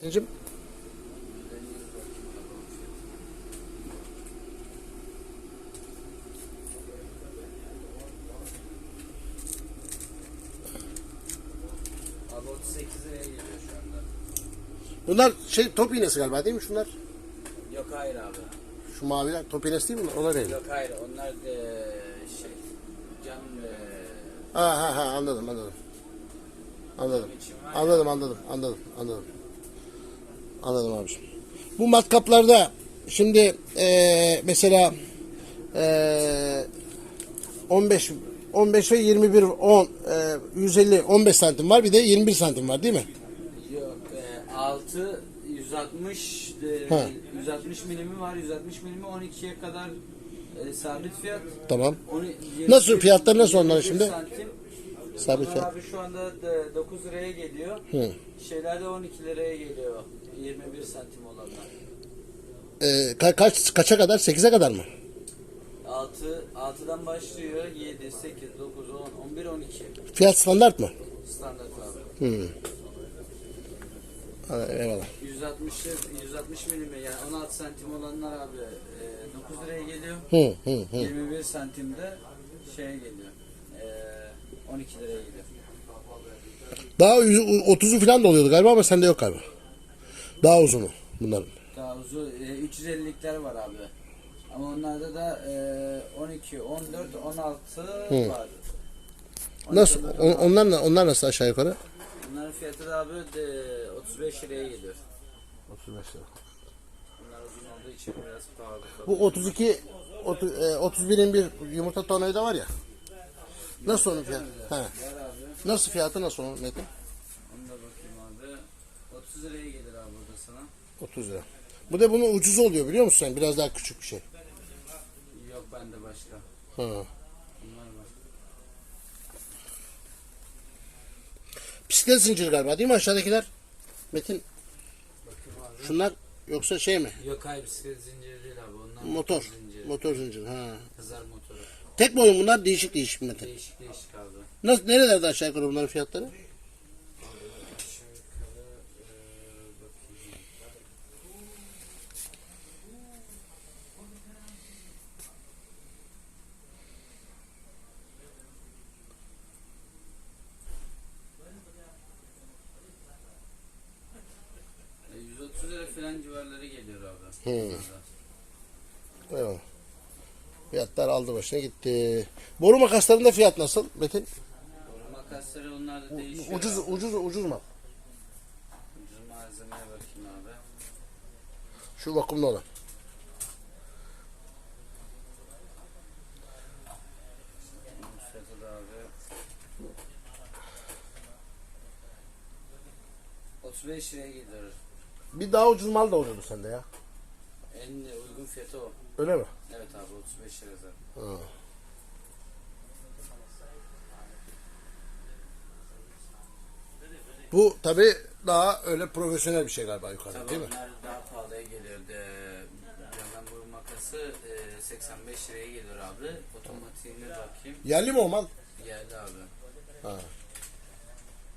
Metin'cim Abi 38 liraya geliyor şu anda. bunlar şey top iğnesi galiba değil mi şunlar? Yok hayır abi. Şu maviler top iğnesi değil mi? bunlar? Onlar değil. Yok hayır onlar da şey cam e, Ha ha ha anladım anladım. Anladım. Anladım anladım anladım anladım. Anladım abiciğim. Bu matkaplarda şimdi eee, mesela eee 15 15 ve 21 10 eee, 150 15 santim var bir de 21 santim var değil mi? yok e, 6 160 e, Ha. 160 milimi var 160 milimi 12'ye kadar e, sabit fiyat. Tamam. Onu, Nasıl fiyatları nasıl onların 21 şimdi? Santim. Sabit fiyat. Abi şu anda da 9 liraya geliyor. Hı. Şeylerde 12 liraya geliyor. 21 santim olanlar. Ka- kaç kaça kadar? 8'e kadar mı? 6 6'dan başlıyor. 7 8 9 10 11 12 Fiyat standart mı? standart abi. Hı. Ha, Eyvallah. 160 160 milime yani 16 santim olanlar abi e, 9 liraya geliyor. Hı hı hı. 21 santimde şeye geliyor. E, 12 liraya geliyor. Daha yüz- 30'u falan da oluyordu galiba ama sende yok galiba. Daha uzunu bunların. Daha uzun e, 350'likler var abi. Ama onlarda da e, 12, 14, 16 var. 12, Nasıl? 14, on- onlar, na- onlar nasıl aşağı yukarı? Bunların fiyatı da abi de 35 liraya geliyor. 35 lira. Bunlar uzun olduğu için biraz pahalı. Bu 32 otu- e, 31'in bir yumurta tornavida var ya. Nasıl onun fiyatı? He. Nasıl fiyatı nasıl onun Metin? Onu da bakayım abi. 30 liraya gelir abi burada sana. 30 lira. Bu da bunun ucuzu oluyor biliyor musun sen? Biraz daha küçük bir şey. Yok bende başka. Ha. Bunlar var. Bisiklet zinciri galiba değil mi aşağıdakiler? Metin Bakayım abi. şunlar yoksa şey mi? Yok hayır bisiklet zinciri değil abi. Onlar Motor. zinciri. Motor zinciri. Ha. Kızar motoru. Tek boyun bunlar değişik değişik Metin. Değişik değişik abi. Nasıl nerelerde aşağı yukarı bunların fiyatları? E, 130 lira falan civarları geliyor abi. Eyvallah. Fiyatlar aldı başına gitti. Boru makaslarında fiyat nasıl Metin? Doğru makasları onlar da değişiyor. Ucuz abi. ucuz ucuz mu? Ucuz malzemeye bakayım abi. Şu vakumlu olan. Abi. 35 liraya geliyor. Bir daha ucuz mal da oluyordu sende ya. En uygun fiyatı o. Öyle mi? Evet abi 35 lira zaten. Ha. Bu tabi daha öyle profesyonel bir şey galiba yukarıda Tabii değil mi? daha pahalıya geliyor. De, yandan bu makası e, 85 liraya geliyor abi. Otomatiğine bakayım. Yerli mi o mal? Geldi abi. Ha.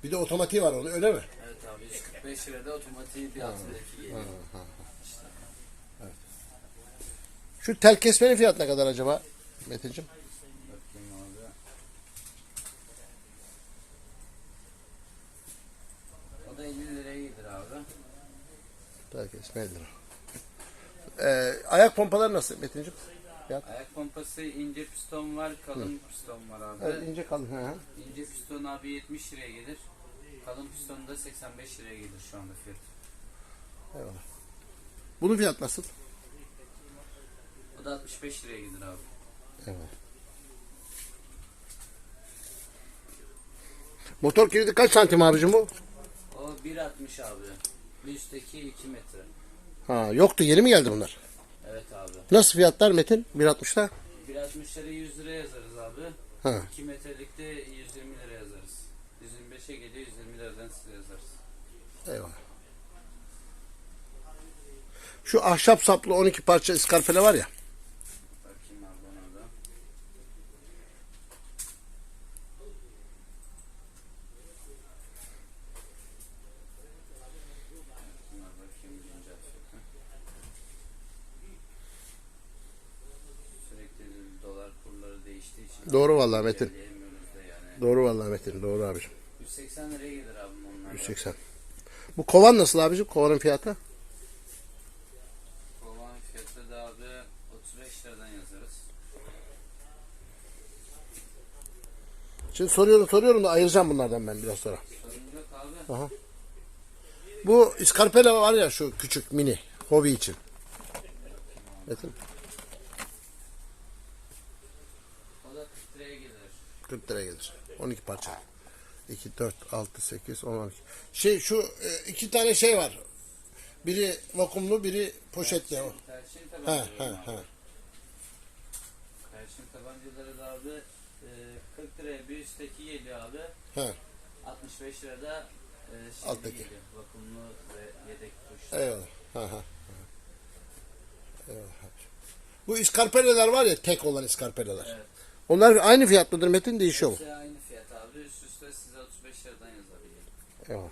Bir de otomatiği var onun öyle mi? Evet abi 145 lirada otomatiği bir altındaki geliyor. İşte. Şu tel kesmenin fiyatı ne kadar acaba Metin'cim? O da 50 liraya gelir abi. Tel kesme 50 lira. Ee, ayak pompaları nasıl Metin'cim? Ayak pompası ince piston var, kalın piston var abi. Evet, ince kalın. Hı. İnce piston abi 70 liraya gelir. Kalın piston da 85 liraya gelir şu anda fiyat. Eyvallah. Bunun fiyat nasıl? Da 65 liraya gelir abi. Evet. Motor kilidi kaç santim abicim bu? O 1.60 abi. Bir üstteki 2 metre. Ha, yoktu yeni mi geldi bunlar? Evet abi. Nasıl fiyatlar Metin? 1.60'da? 1.60 lira 100 lira yazarız abi. Ha. 2 metrelikte 120 lira yazarız. 125'e geliyor 120 liradan size yazarız. Eyvallah. Şu ahşap saplı 12 parça iskarpele var ya. Bakayım abi ona da. değiştiği için. Doğru vallahi Metin. Doğru vallahi Metin. Doğru abicim. 180 liraya gelir abim onlar. 180. Bu kovan nasıl abicim? Kovanın fiyatı? Kovan fiyatı da abi 35 liradan yazarız. Şimdi soruyorum soruyorum da ayıracağım bunlardan ben biraz sonra. Sorun yok abi. Aha. Bu iskarpela var ya şu küçük mini hobi için. Metin O da 40 liraya gelir. 40 liraya gelir. 12 parça. 2, 4, 6, 8, 10, 12. Şey şu e, iki tane şey var. Biri vakumlu, biri poşetli. o. Perşin Ha tabancaları abi. ha. Perşin tabancaları da abi e, 40 liraya bir üstteki geliyor abi. Ha. 65 lirada e, şey Alttaki. geliyor. Vakumlu ve yedek tuş. Eyvallah. Ha ha. Eyvallah. Bu iskarpelalar var ya tek olan iskarpelalar. Evet. Onlar aynı fiyat mıdır Metin değişiyor mu? Hepsi aynı fiyat abi. Üst üste size 35 liradan yazabilirim. Eyvallah.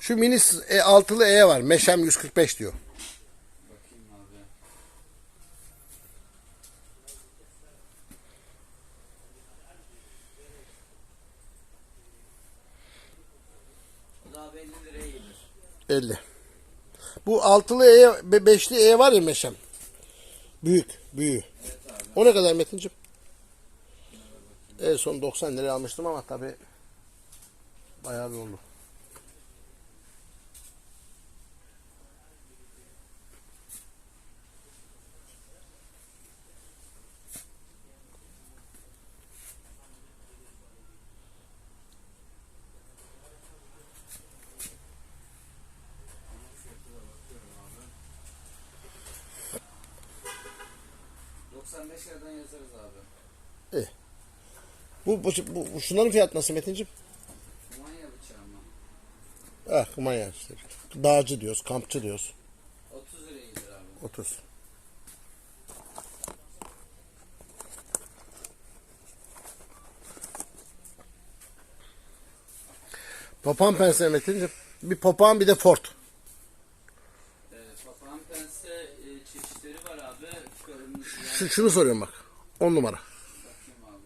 Şu mini e, altılı E var. Meşem 145 diyor. Bakayım abi. O da abi 50 liraya gelir. 50. Bu altılı E, be- beşli E var ya meşem. Büyük, büyüğü. O ne kadar Metin'cim? En son 90 liraya almıştım ama tabi bayağı bir oldu. Abi. 95 liradan yazarız abi. Bu, bu, bu, bu- şunların fiyatı nasıl Metin'cim? Kumanya bıçağı mı? Ah kumanya işte. Dağcı diyoruz, kampçı diyoruz. 30 liraya gelir abi. 30. Papağan pense Metin'cim. Bir papağan bir de Ford. Ee, papağan pense e, çeşitleri var abi. Kırmızı, Şu, şunu soruyorum bak. 10 numara. Bakayım abi.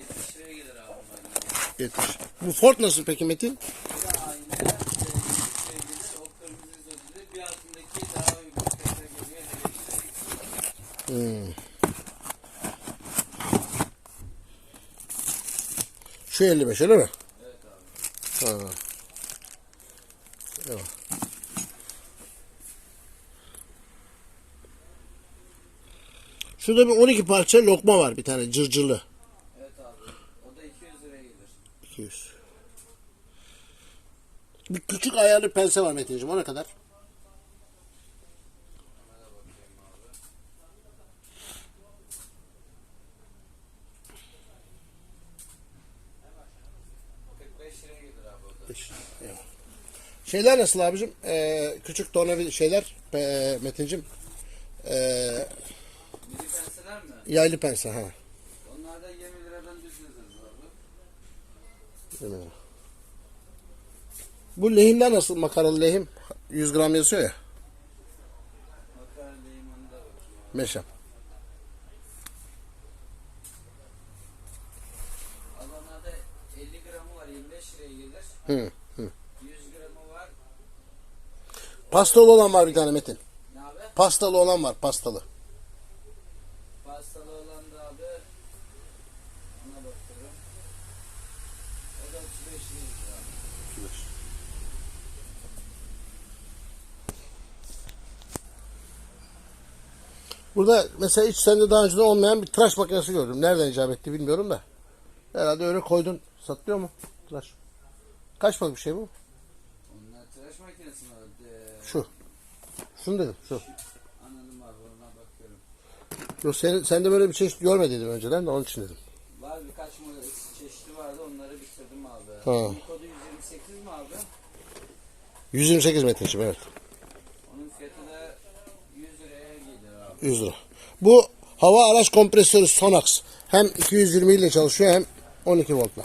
70 liraya gelir abi. bunlar. 70. Bu Ford nasıl peki Metin? Bu da aynı. 70 liraya gelir. O kırmızı izodilir. Bir altındaki daha uygun fiyata geliyor. Hele Hmm. Şu 55 öyle mi? Evet abi. Ha. Eyvallah. Şurada bir 12 parça lokma var bir tane cırcırlı. Evet abi. O da 200 liraya gelir. 200. Bir küçük ayarlı pense var Metin'ciğim o ne kadar? Ona da bakayım abi. ...45 liraya gelir abi o da. Beş. Eyvallah. Şeyler nasıl abicim? Ee, küçük tornavida şeyler ee, Metin'cim. Ee, mi? yaylı pense ha. Onlar da 20 liradan yazarız abi. Değil mi? Bu lehimler nasıl makaralı lehim? 100 gram yazıyor ya. Makara lehim onu da bakayım. Meşem. Adana'da 50 gramı var 25 liraya gelir. Hı, hı. 100 gramı var. Pastalı olan var bir tane Metin. Ne abi? Pastalı olan var pastalı. Pastalı olan da abi ona bakıyorum. O da 35 liraya gelir abi. Burada mesela hiç sende daha önceden olmayan bir tıraş makinesi gördüm. Nereden icap etti bilmiyorum da. Herhalde öyle koydun. Satılıyor mu? Tıraş. Kaç para bir şey bu? Onlar tıraş makinesi mi? Şu. Şunu dedim. Şu. Anladım abi ona bakıyorum. Yok senin, sende böyle bir çeşit görmediydim önceden de onun için dedim. Var birkaç model çeşitli vardı onları bitirdim abi. Ha. Kodu 128 mi abi? 128 metreciğim evet. Onun fiyatı da 100 liraya gelir abi. 100 lira. Bu hava araç kompresörü Sonax. Hem 220 ile çalışıyor hem 12 voltla.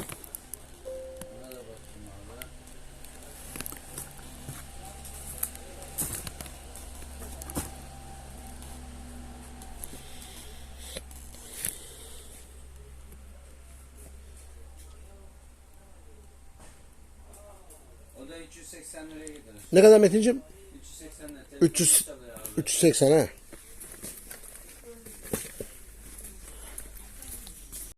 380 liraya gider. Ne kadar Metin'cim? 380 lira. 300 Telefon çalıyor abi. 380 ha.